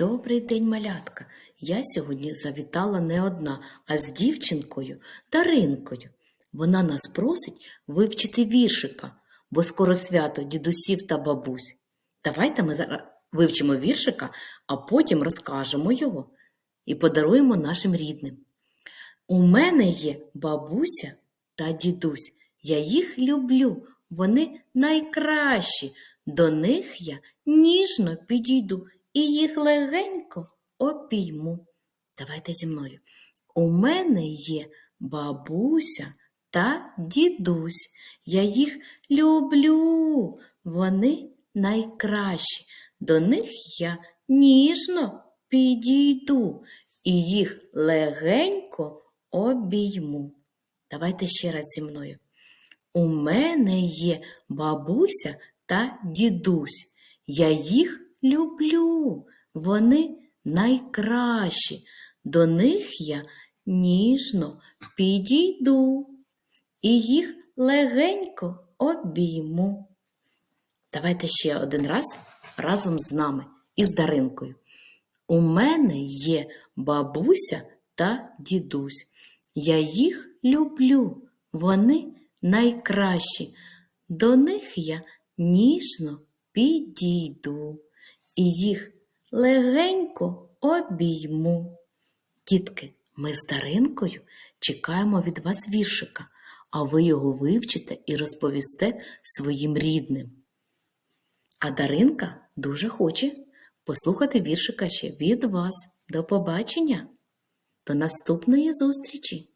Добрий день, малятка. Я сьогодні завітала не одна, а з дівчинкою Даринкою. Вона нас просить вивчити віршика, бо скоро свято дідусів та бабусь. Давайте ми зараз вивчимо віршика, а потім розкажемо його і подаруємо нашим рідним. У мене є бабуся та дідусь. Я їх люблю, вони найкращі. До них я ніжно підійду і їх легенько обійму. Давайте зі мною. У мене є бабуся та дідусь. Я їх люблю. Вони найкращі. До них я ніжно підійду і їх легенько обійму. Давайте ще раз зі мною. У мене є бабуся та дідусь. Я їх люблю. Вони найкращі. До них я ніжно підійду і їх легенько обійму. Давайте ще один раз разом з нами і з Даринкою. У мене є бабуся та дідусь. Я їх люблю. Вони найкращі. До них я ніжно підійду і їх легенько обійму. Дітки, ми з Даринкою чекаємо від вас віршика, а ви його вивчите і розповісте своїм рідним. А Даринка дуже хоче послухати віршика ще від вас. До побачення! До наступної зустрічі!